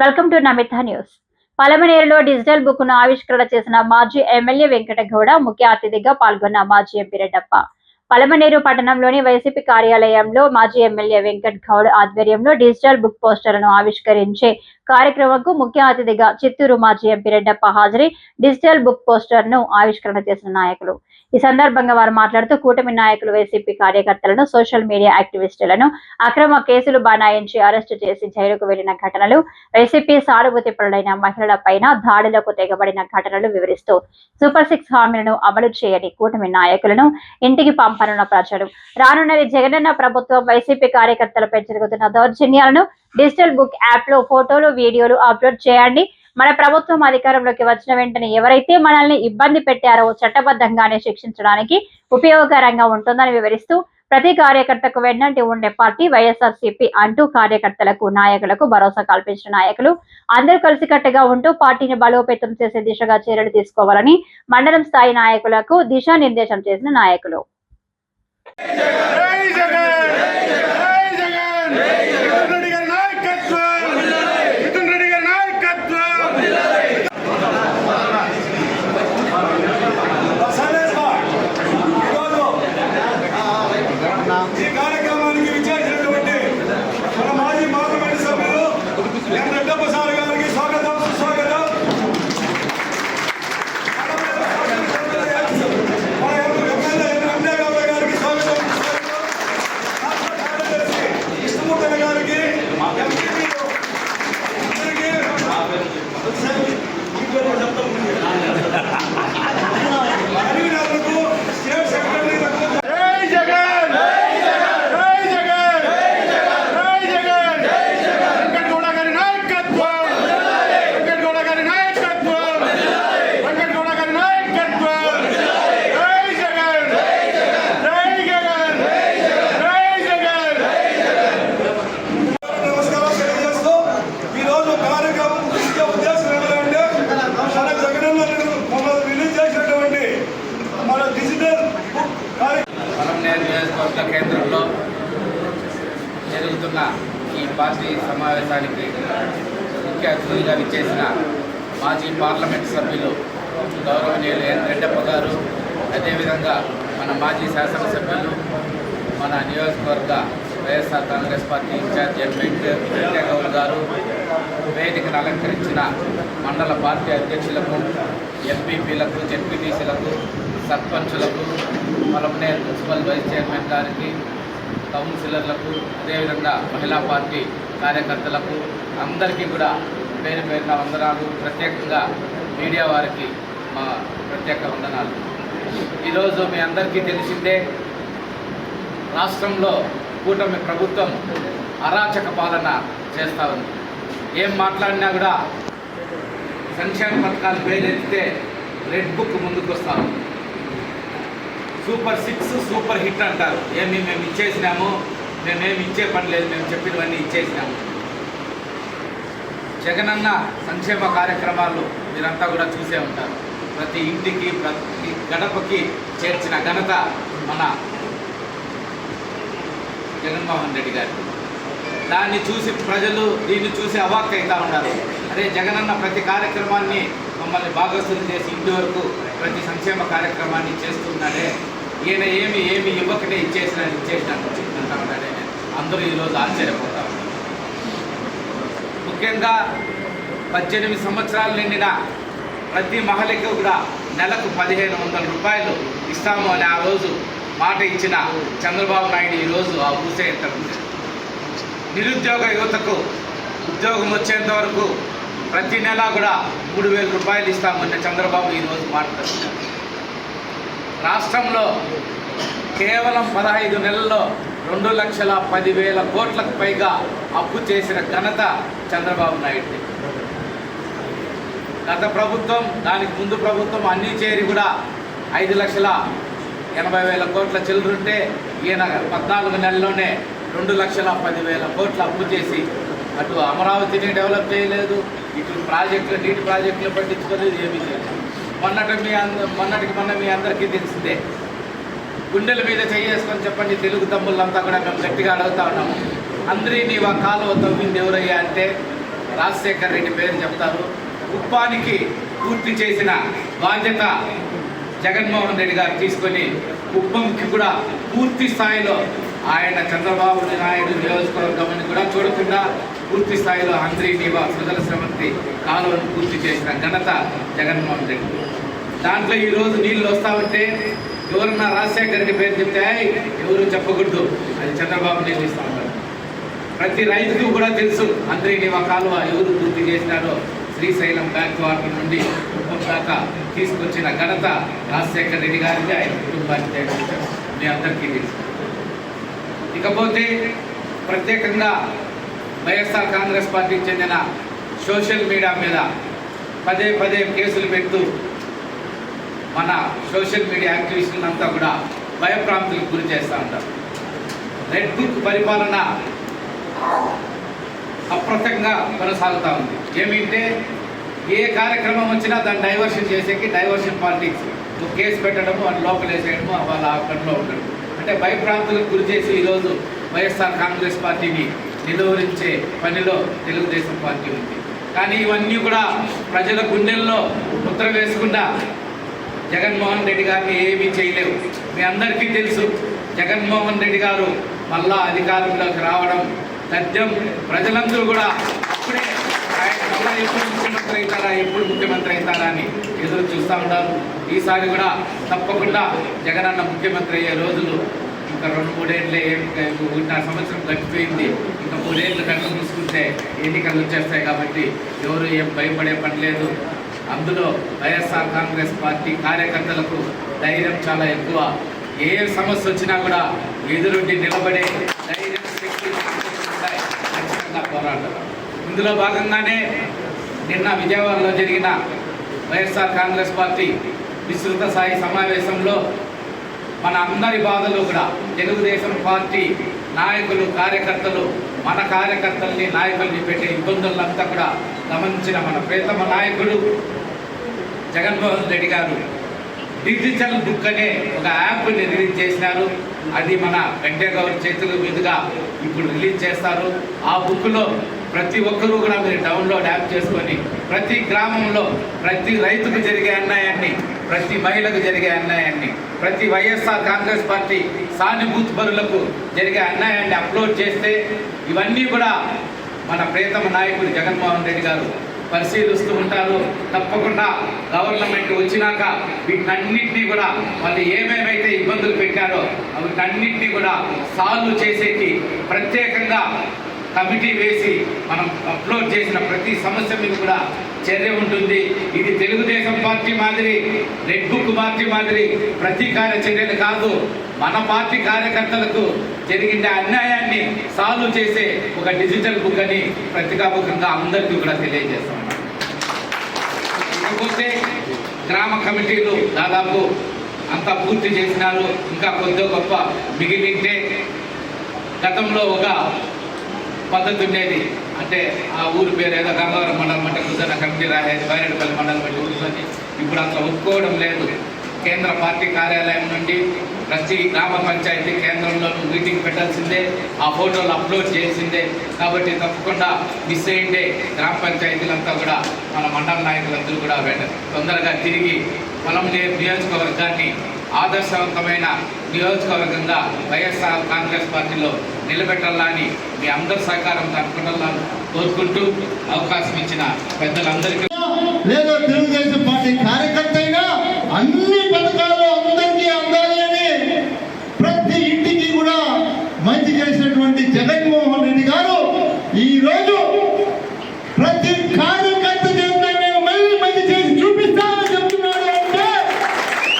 Welcome to Namitha news. పలమనేరులో digital బుక్ను ఆవిష్కరణ చేసిన మాజీ ఎమ్మెల్యే వెంకటగౌడ ముఖ్య అతిథిగా పాల్గొన్న మాజీ ఎంపీ రెడ్డప్ప. పలమనేరు పట్టణంలోని వైసీపీ కార్యాలయంలో మాజీ ఎమ్మెల్యే వెంకట్ గౌడ్ ఆధ్వర్యంలో డిజిటల్ బుక్ పోస్టర్లను ఆవిష్కరించే కార్యక్రమంకు ముఖ్య అతిథిగా చిత్తూరు మాజీ ఎంపీ రెడ్డప్ప హాజరై డిజిటల్ బుక్ పోస్టర్ను ఆవిష్కరణ చేసిన నాయకులు. ఈ సందర్భంగా వారు మాట్లాడుతూ కూటమి నాయకులు వైసీపీ కార్యకర్తలను సోషల్ మీడియా యాక్టివిస్టులను అక్రమ కేసులు బనాయించి అరెస్టు చేసి జైలుకు వెళ్ళిన ఘటనలు వైసీపీ సానుభూతి పరులైన మహిళల పైన దాడులకు తెగబడిన ఘటనలు వివరిస్తూ సూపర్ సిక్స్ హామీలను అమలు చేయని కూటమి నాయకులను ఇంటికి పంపనున్న ప్రజలు రానున్నది జగనన్న ప్రభుత్వం వైసీపీ కార్యకర్తలపై జరుగుతున్న దౌర్జన్యాలను డిజిటల్ బుక్ యాప్లో ఫోటోలు వీడియోలు అప్లోడ్ చేయండి. మన ప్రభుత్వం అధికారంలోకి వచ్చిన వెంటనే ఎవరైతే మనల్ని ఇబ్బంది పెట్టారో చట్టబద్ధంగానే శిక్షించడానికి ఉపయోగకరంగా ఉంటుందని వివరిస్తూ ప్రతి కార్యకర్తకు వెన్నంటి ఉండే పార్టీ వైఎస్ఆర్సీపీ అంటూ కార్యకర్తలకు నాయకులకు భరోసా కల్పించిన నాయకులు. అందరూ కలిసికట్టుగా ఉంటూ పార్టీని బలోపేతం చేసే దిశగా చర్యలు తీసుకోవాలని మండలం స్థాయి నాయకులకు దిశానిర్దేశం చేసిన నాయకులు జై జగన్ జై జగన్ మిథున్ రెడ్డి గారి నాయకత్వం మిథున్ రెడ్డి గారి నాయకత్వం ఈరోజు ఈ కార్యక్రమానికి విచ్చేసినటువంటి మన మాజీ పార్లమెంట్ సభ్యులు ఎం రెడ్డప్ప సార్ గారికి స్వాగతం సుస్వాగతం మన ఎమ్మెల్యే ఎమ్మెల్యే గౌడ గారికి స్వాగతం రాష్ట్ర కార్యదర్శి కృష్ణమూర్తి గారికి ఎంపీపీలు అందరికీ కన్వీనర్లకు స్టేట్ సెక్రటరీలకు జై జగన్ జై జగన్ జై జగన్ వెంకటగౌడ గారి నాయకత్వం వెంకటగౌడ గారి నాయకత్వం వెంకటగౌడ గారి నాయకత్వం జై జగన్ జై జగన్ జై జగన్ నమస్కారం తెలియజేస్తూ ఈరోజు కార్యక్రమం ముఖ్య ఉద్దేశం ఏంటంటే మన జగనన్న మమ్మల్ని రిలీజ్ చేసినటువంటి మన డిజిటల్ బుక్ కార్యక్రమం నియోజకవర్గ కేంద్రంలో జరుగుతున్న ఈ పార్టీ సమావేశానికి ముఖ్య అతిథిగా విచ్చేసిన మాజీ పార్లమెంట్ సభ్యులు గౌరవనీయులు ఎన్ రెడ్డప్ప గారు అదేవిధంగా మన మాజీ శాసనసభ్యులు మన నియోజకవర్గ YSR Congress party incharge MP Venkaiahgoud గారు వేదికను అలంకరించిన మండల పార్టీ అధ్యక్షులకు ఎంపీపీలకు జెడ్పీటీసీలకు సర్పంచులకు పలమనేరు మున్సిపల్ వైస్ చైర్మన్ గారికి కౌన్సిలర్లకు అదేవిధంగా మహిళా పార్టీ కార్యకర్తలకు అందరికీ కూడా పేరు పేరున వందనాలు. ప్రత్యేకంగా మీడియా వారికి మా ప్రత్యేక వందనాలు. ఈరోజు మీ అందరికీ తెలిసిందే రాష్ట్రంలో కూటమి ప్రభుత్వం అరాచక పాలన చేస్తూ ఉంది. ఏం మాట్లాడినా కూడా సంక్షేమ పథకాలు పేరెత్తితే రెడ్ బుక్ ముందుకు వస్తా ఉంది. సూపర్ సిక్స్ సూపర్ హిట్ అంటారు. ఏమి మేము ఇచ్చేసినాము? మేమేమి ఇచ్చే పని లేదు మేము చెప్పినవన్నీ ఇచ్చేసినాము. జగనన్న సంక్షేమ కార్యక్రమాలు మీరంతా కూడా చూసే ఉంటారు. ప్రతి ఇంటికి ప్రతి గడపకి చేర్చిన ఘనత మన జగన్మోహన్ రెడ్డి గారు. దాన్ని చూసి ప్రజలు దీన్ని చూసి అవాక్ అవుతూ ఉన్నారు. అదే జగనన్న ప్రతి కార్యక్రమాన్ని మమ్మల్ని భాగస్వామ్యం చేసి ఇంటి వరకు ప్రతి సంక్షేమ కార్యక్రమాన్ని చేస్తున్నాడే ఈయన ఏమి ఏమి ఇవ్వకనే ఇచ్చేసిన ఇచ్చేసిన చెప్తుంటా ఉన్నాడే. అందరూ ఈరోజు ఆశ్చర్యపోతా ముఖ్యంగా పద్దెనిమిది సంవత్సరాలు నిండిన ప్రతి మహిళకు కూడా నెలకు పదిహేను వందల రూపాయలు ఇస్తాము అని ఆ రోజు మాట ఇచ్చిన చంద్రబాబు నాయుడు ఈరోజు ఆ ఊసే ఎత్తకుంది నిరుద్యోగ యువతకు ఉద్యోగం వచ్చేంత వరకు ప్రతి నెల కూడా మూడు వేల రూపాయలు ఇస్తామన్న చంద్రబాబు ఈరోజు మాట్లాడుతున్నారు రాష్ట్రంలో కేవలం పదహైదు నెలల్లో రెండు లక్షల పదివేల కోట్లకు పైగా అప్పు చేసిన ఘనత చంద్రబాబు నాయుడు గత ప్రభుత్వం దానికి ముందు ప్రభుత్వం అన్నీ చేరి కూడా ఐదు లక్షల ఎనభై వేల కోట్ల చిల్లరుంటే ఈయన పద్నాలుగు నెలల్లోనే రెండు లక్షల పదివేల కోట్ల అప్పు చేసి అటు అమరావతిని డెవలప్ చేయలేదు ఇటు ప్రాజెక్టులు నీటి ప్రాజెక్టులు పట్టించుకోలేదు ఏమీ చేయలేదు. మొన్నటి మీ అంద మొన్నటికి మొన్న మీ అందరికీ తెలిసిందే. గుండెల మీద చేసుకొని చెప్పండి తెలుగు తమ్ముళ్ళంతా కూడా మేము గట్టిగా అడుగుతా ఉన్నాము. అందరినీ నీ ఆ కాలువ తవ్వింది ఎవరయ్యా అంటే రాజశేఖర్ రెడ్డి పేరు చెప్తారు. ఉప్పానికి పూర్తి చేసిన బాధ్యత జగన్మోహన్ రెడ్డి గారు తీసుకొని కుప్పంకి కూడా పూర్తి స్థాయిలో ఆయన చంద్రబాబు నాయుడు నియోజకవర్గం కూడా చూడకుండా పూర్తి స్థాయిలో అంద్రి నీవా సుజల శ్రవంతి కాలువను పూర్తి చేసిన ఘనత జగన్మోహన్ రెడ్డి. దాంట్లో ఈరోజు నీళ్ళు వస్తా ఉంటే ఎవరన్నా రాజశేఖర రెడ్డి పేరు చెప్తే ఎవరు చెప్పకూడదు. అది చంద్రబాబు నిర్మిస్తా ఉంటారు ప్రతి రైతుకు కూడా తెలుసు అందరికీ నీవా కాలువ ఎవరు పూర్తి చేసినారో శ్రీశైలం బ్యాంక్ వాటర్ నుండి కుటుంబం దాకా తీసుకొచ్చిన ఘనత రాజశేఖర రెడ్డి గారికి ఆయన కుటుంబానికి మీ అందరికీ తెలుసు. ఇకపోతే ప్రత్యేకంగా వైఎస్ఆర్ కాంగ్రెస్ పార్టీకి చెందిన సోషల్ మీడియా మీద పదే పదే కేసులు పెడుతూ మన సోషల్ మీడియా యాక్టివిస్టులంతా కూడా భయప్రాంతులకు గురి చేస్తూ ఉంటారు. రెడ్ బుక్ పరిపాలన అప్రతంగా కొనసాగుతూ ఉంది. ఏమిటంటే ఏ కార్యక్రమం వచ్చినా దాన్ని డైవర్షన్ చేసేకి డైవర్షన్ పాలిటిక్స్. ఒక కేసు పెట్టడము అని లోపలేసేయడము వాళ్ళ ఆ ఉండడం. అంటే భయప్రాంతులకు గురి చేసి ఈరోజు వైఎస్ఆర్ కాంగ్రెస్ పార్టీని నిలువరించే పనిలో తెలుగుదేశం పార్టీ ఉంది. కానీ ఇవన్నీ కూడా ప్రజల గుండెల్లో ముద్ర వేసుకుండా జగన్మోహన్ రెడ్డి గారిని ఏమీ చేయలేవు. మీ అందరికీ తెలుసు జగన్మోహన్ రెడ్డి గారు మళ్ళా అధికారంలోకి రావడం తథ్యం. ప్రజలందరూ కూడా అప్పుడే ఆయన మళ్ళా ఎప్పుడు ముఖ్యమంత్రి అవుతారా ఎప్పుడు ముఖ్యమంత్రి అవుతారా అని ఎదురు చూస్తూ ఉన్నారు. ఈసారి కూడా తప్పకుండా జగనన్న ముఖ్యమంత్రి అయ్యే రోజులు ఇంకా రెండు మూడేళ్ళే ఒకటిన్నర సంవత్సరం గడిచిపోయింది. ఇంకా మూడేళ్ళు కళ్ళు మూసుకుంటే ఎన్నికలు వచ్చేస్తాయి కాబట్టి ఎవరు ఏం భయపడే పని లేదు. అందులో వైఎస్ఆర్ కాంగ్రెస్ పార్టీ కార్యకర్తలకు ధైర్యం చాలా ఎక్కువ ఏ సమస్య వచ్చినా కూడా ఎదురుండి నిలబడే ధైర్యం శక్తి ఉంటాయి. ఖచ్చితంగా పోరాడతారు ఇందులో భాగంగానే నిన్న విజయవాడలో జరిగిన వైఎస్ఆర్ కాంగ్రెస్ పార్టీ విస్తృత స్థాయి సమావేశంలో మన అందరి బాధలు కూడా తెలుగుదేశం పార్టీ నాయకులు కార్యకర్తలు మన కార్యకర్తల్ని నాయకుల్ని పెట్టే ఇబ్బందులంతా కూడా గమనించిన మన ప్రేతమ నాయకుడు జగన్మోహన్ రెడ్డి గారు డిజిటల్ బుక్ అనే ఒక యాప్ని రిలీజ్ చేసినారు. అది మన వెంకయ్య చేతుల మీదుగా ఇప్పుడు రిలీజ్ చేస్తారు. ఆ బుక్లో ప్రతి ఒక్కరూ కూడా మీరు డౌన్లోడ్ యాప్ చేసుకొని ప్రతి గ్రామంలో ప్రతి రైతుకు జరిగే అన్యాయాన్ని ప్రతి మహిళకు జరిగే అన్యాయాన్ని ప్రతి వైఎస్ఆర్ కాంగ్రెస్ పార్టీ సానుభూతి పరులకు జరిగే అన్యాయాన్ని అప్లోడ్ చేస్తే ఇవన్నీ కూడా మన ప్రియతమ నాయకుడు జగన్మోహన్ రెడ్డి గారు పరిశీలిస్తూ ఉంటారు. తప్పకుండా గవర్నమెంట్ వచ్చినాక వీటన్నిటినీ కూడా వాళ్ళు ఏమేమైతే ఇబ్బందులు పెట్టారో వీటన్నిటినీ కూడా సాల్వ్ చేసేకి ప్రత్యేకంగా కమిటీ వేసి మనం అప్లోడ్ చేసిన ప్రతి సమస్య మీద కూడా చర్య ఉంటుంది. ఇది తెలుగుదేశం పార్టీ మాదిరి రెడ్ బుక్ పార్టీ మాదిరి ప్రతీకార చర్యలు కాదు. మన పార్టీ కార్యకర్తలకు జరిగిన అన్యాయాన్ని సాల్వ్ చేసే ఒక డిజిటల్ బుక్ అని ప్రతికాముఖంగా అందరికీ కూడా తెలియజేస్తాం. ఇకపోతే గ్రామ కమిటీలు దాదాపు అంతా పూర్తి చేసినారు. ఇంకా కొద్ది గొప్ప మిగిలింటే గతంలో ఒక పద్ధతి ఉండేది అంటే ఆ ఊరి పేరు ఏదో గంగవరం మండలం అంటే కూర్చొని కమిటీ రాలేదు బైరెడ్డిపల్లి మండలం అంటే కూర్చొని ఇప్పుడు అంత ఒప్పుకోవడం లేదు. కేంద్ర పార్టీ కార్యాలయం నుండి ప్రతి గ్రామ పంచాయతీ కేంద్రంలో మీటింగ్ పెట్టాల్సిందే ఆ ఫోటోలు అప్లోడ్ చేసిందే కాబట్టి తప్పకుండా మిస్ అయ్యిందే గ్రామ పంచాయతీలంతా కూడా మన మండల నాయకులందరూ కూడా తొందరగా తిరిగి పొలం నియోజకవర్గాన్ని ఆదర్శవంతమైన నియోజకవర్గంగా వైఎస్ఆర్ కాంగ్రెస్ పార్టీలో నిలబెట్టాలని మీ అందరి సహకారం తప్పకుండా కోరుకుంటూ అవకాశం ఇచ్చిన పెద్దలందరికీ లేదా తెలుగుదేశం పార్టీ కార్యకర్త అయినా అన్ని పథకాలు అందరికీ అందాలి అని ప్రతి ఇంటికి కూడా మంచి చేసినటువంటి జగన్మోహన్ రెడ్డి గారు ఈ రోజు ప్రతి కార్యకర్త చేత నేను మళ్ళీ మంచి చేసి చూపిస్తానని చెప్తున్నాడు అంటే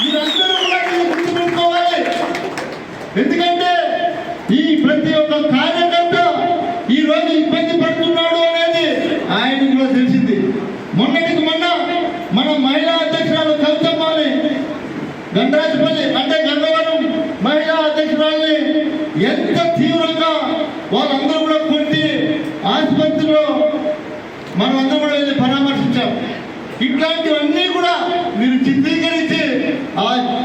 మీరందరూ కూడా దీన్ని గుర్తుపెట్టుకోవాలి ఎందుకంటే ఈ ప్రతి ఒక్క కార్యకర్త ఈ రోజు ఇబ్బంది పడుతున్నాడు అనేది ఆయనకు కూడా తెలిసింది మొన్నటికి మొన్న మన మహిళా అధ్యక్షురాలు కవితమ్మని గంగరాజపల్లి అంటే గంగవరం మహిళా అధ్యక్షురాల్ని ఎంత తీవ్రంగా వాళ్ళందరూ కూడా కొట్టి ఆసుపత్రిలో మనం అందరం కూడా వెళ్ళి పరామర్శించాం ఇట్లాంటివన్నీ కూడా మీరు చిత్రీకరించి ఆ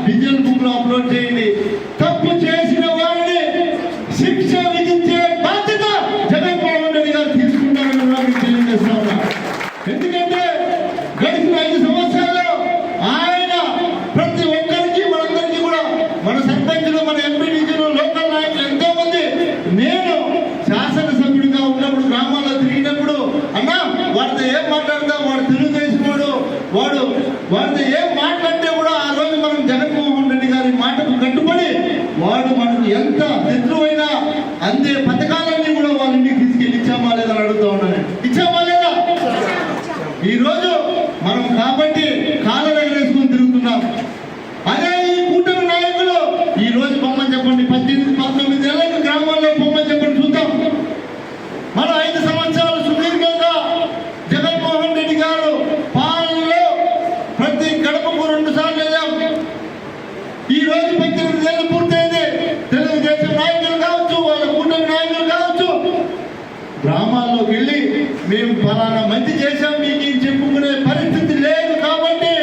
వాడు మనకు ఎంత శత్రువైనా అందే పథకాలన్నీ కూడా వాళ్ళు ఫలానా మంచి చేశాం మీకు చెప్పుకునే పరిస్థితి లేదు కాబట్టి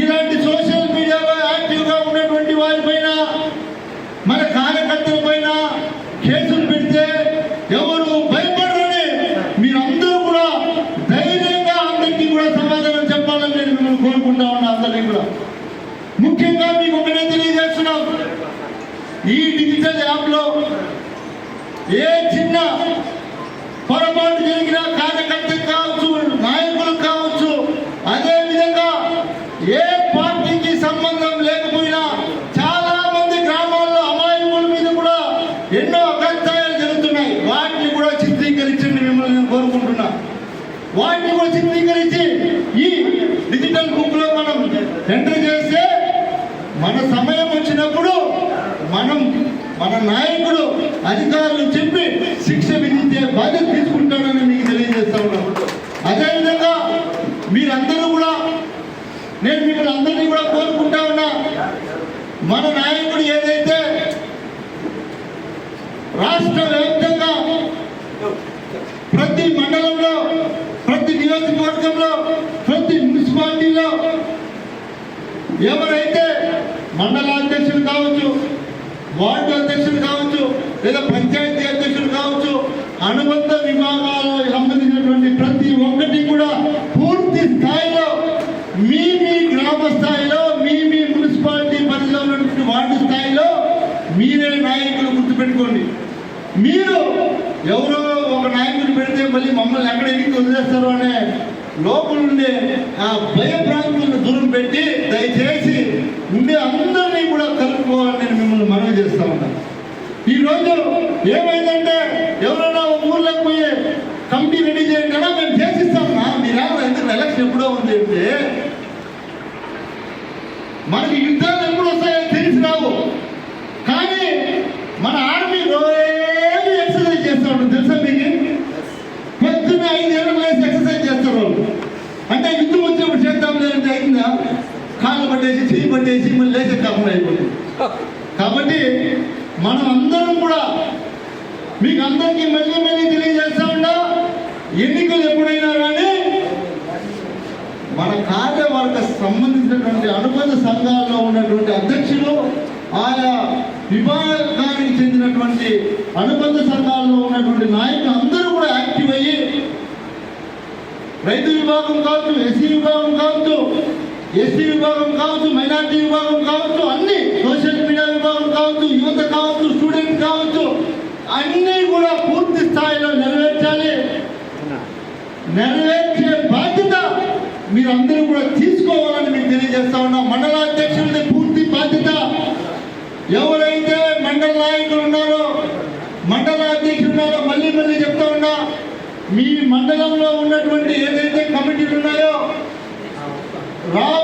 ఇలాంటి సోషల్ మీడియాలో యాక్టివ్గా ఉన్నటువంటి వారిపైన మన కార్యకర్తల పైన కేసులు పెడితే ఎవరు భయపడరని మీరందరూ కూడా ధైర్యంగా అందరికీ కూడా సమాధానం చెప్పాలని నేను మిమ్మల్ని కోరుకుంటా ఉన్నా అందరికీ కూడా. ముఖ్యంగా మీకు ఒకటే తెలియజేస్తున్నాం ఈ డిజిటల్ యాప్లో ఏ చిన్న పొరపాటు జరిగిన కార్యకర్త కావచ్చు నాయకులు కావచ్చు అదే విధంగా ఏ పార్టీకి సంబంధం లేకపోయినా చాలా మంది గ్రామాల్లో అమాయకుల మీద కూడా ఎన్నో అగత్యాలు జరుగుతున్నాయి. వాటిని కూడా చిత్రీకరించండి మిమ్మల్ని నేను కోరుకుంటున్నా. వాటిని కూడా చిత్రీకరించి ఈ డిజిటల్ బుక్లో మనం ఎంటర్ చేస్తే మన సమయం వచ్చినప్పుడు మనం మన నాయకుడు అధికారులు చెప్పి శిక్ష విధించే బాధ్యత తీసుకుంటాడని మీకు తెలియజేస్తా ఉన్నాను అదేవిధంగా మీరందరూ కూడా నేను మిమ్మల్ని అందరినీ కూడా కోరుకుంటా ఉన్నా మన నాయకుడు ఏదైతే రాష్ట్ర వ్యాప్తంగా ప్రతి మండలంలో ప్రతి నియోజకవర్గంలో ప్రతి మున్సిపాలిటీలో ఎవరైతే మండల అధ్యక్షులు కావచ్చు వార్డు అధ్యక్షులు కావచ్చు లేదా పంచాయతీ అధ్యక్షులు కావచ్చు అనుబంధ విభాగాలకు సంబంధించినటువంటి ప్రతి ఒక్కటి కూడా పూర్తి స్థాయిలో మీ మీ గ్రామ స్థాయిలో మీ మీ మున్సిపాలిటీ పరిధిలో ఉన్నటువంటి వార్డు స్థాయిలో మీరే నాయకులు గుర్తుపెట్టుకోండి. మీరు ఎవరో ఒక నాయకుడు పెడితే మళ్ళీ మమ్మల్ని ఎక్కడ ఎక్కి వదిలేస్తారు అనే లోపల ఉండే ఆ భయభ్రాంతులను దూరం పెట్టి దయచేసి ఉండే అందరినీ కూడా కలుపుకోవాలని నేను మిమ్మల్ని మనవి చేస్తా ఉన్నాను. ఈ రోజు ఏమైందంటే ఎవరైనా ఒక ఊర్లోకి పోయి కమిటీ రెడీ చేయండి అన్నా మేము చేసిస్తామన్నా మీరేమో ఎందుకు ఎలక్షన్ ఎప్పుడో ఉంది అంటే మనకి యుద్ధం ఎప్పుడు వస్తాయో తెలిసి రావు కానీ మన ఆర్మీ రోజు ఎక్సర్సైజ్ చేస్తారు తెలుసా మీకు? పొద్దున్న ఐదు వయసు ఎక్సర్సైజ్ చేస్తారు వాళ్ళు అంటే యుద్ధం వచ్చినప్పుడు చేద్దాం లేదంటే అయిందా కాళ్ళు పట్టేసి చెయ్యి పట్టేసి మళ్ళీ లేచే కాకుండా అయిపోతుంది. కాబట్టి మనం అందరం కూడా మీకు అందరికీ మళ్ళీ మళ్ళీ తెలియజేస్తా ఉన్నా ఎన్నికలు ఎప్పుడైనా కానీ మన కార్యవర్గ సంబంధించినటువంటి అనుబంధ సంఘాల్లో ఉన్నటువంటి అధ్యక్షులు ఆయా విభాగానికి చెందినటువంటి అనుబంధ సంఘాల్లో ఉన్నటువంటి నాయకులు అందరూ కూడా యాక్టివ్ అయ్యి రైతు విభాగం కావచ్చు ఎస్సీ విభాగం కావచ్చు ఎస్టీ విభాగం కావచ్చు మైనార్టీ విభాగం కావచ్చు అన్ని సోషల్ మీడియా విభాగం కావచ్చు యువత కావచ్చు స్టూడెంట్ కావచ్చు అన్నీ కూడా పూర్తి స్థాయిలో నెరవేర్చాలి. నెరవేర్చే బాధ్యత మీరందరూ కూడా తీసుకోవాలని మీకు తెలియజేస్తా ఉన్నాం. మండల అధ్యక్షులది పూర్తి బాధ్యత. ఎవరైతే మండల నాయకులు ఉన్నారో మండల అధ్యక్షులు ఉన్నారో మళ్ళీ మళ్ళీ చెప్తా ఉన్నా మీ ఉన్నటువంటి ఏదైతే కమిటీలు ఉన్నాయో రావు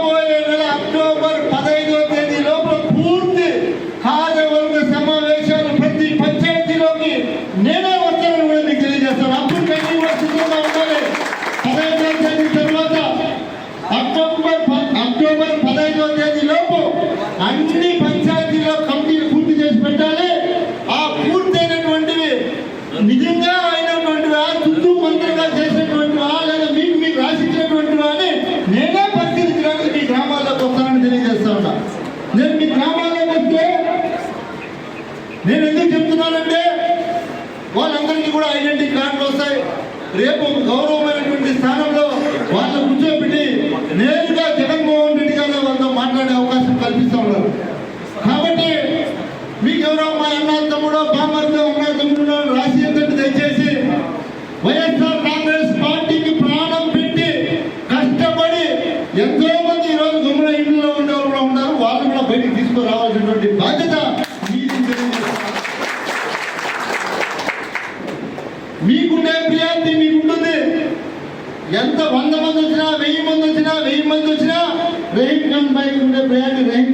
ఎవరో మా అన్న తమ్ముడో బామర్తో ఉన్న తమ్ముడో రాజశేఖర్ దయచేసి వైఎస్ఆర్ కాంగ్రెస్ పార్టీకి ప్రాణం పెట్టి కష్టపడి ఎంతో మంది ఈరోజు గుమ్మిన ఇంట్లో ఉండేవారు కూడా ఉన్నారు. వాళ్ళు కూడా బయటికి తీసుకురావాల్సినటువంటి బాధ్యత మీకుండే ప్రియారిటీ మీకుంటుంది. ఎంత వంద మంది వచ్చినా వెయ్యి మంది వచ్చినా వెయ్యి మంది వచ్చినా రహీం ఖాన్ పై ఉండే ప్రియారిటీ రహీం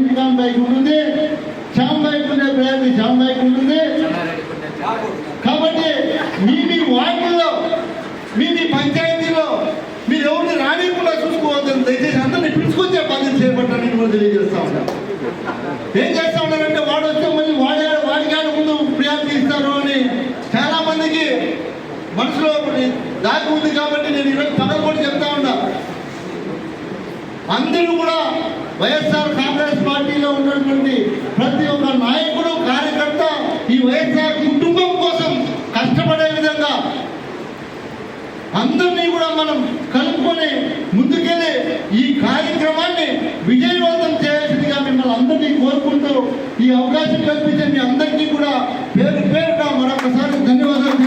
చేపట్టాలని తెలియజేస్తా ఉంటాం ఏం చేస్తా ఉన్నారంటే వాడు వస్తే మళ్ళీ వాడి వాడికాడ ముందు ప్రియారిటీ ఇస్తారు అని చాలా మందికి మనసులో దాగి ఉంది కాబట్టి నేను ఈరోజు పదవి కూడా చెప్తా ఉన్నా. అందరూ కూడా వైఎస్ఆర్ కాంగ్రెస్ పార్టీలో ఉన్నటువంటి ప్రతి ఒక్క నాయకుడు కార్యకర్త ఈ వైఎస్ఆర్ చుట్టూ కోసం కష్టపడే విధంగా అందరినీ కూడా మనం కలుపుకొని ముందుకెళ్ళి ఈ కార్యక్రమాన్ని విజయవంతం చేయాల్సిందిగా మిమ్మల్ని అందరినీ కోరుకుంటూ ఈ అవకాశం కల్పించే మీ అందరికీ కూడా పేరు పేరుగా మరొకసారి ధన్యవాదాలు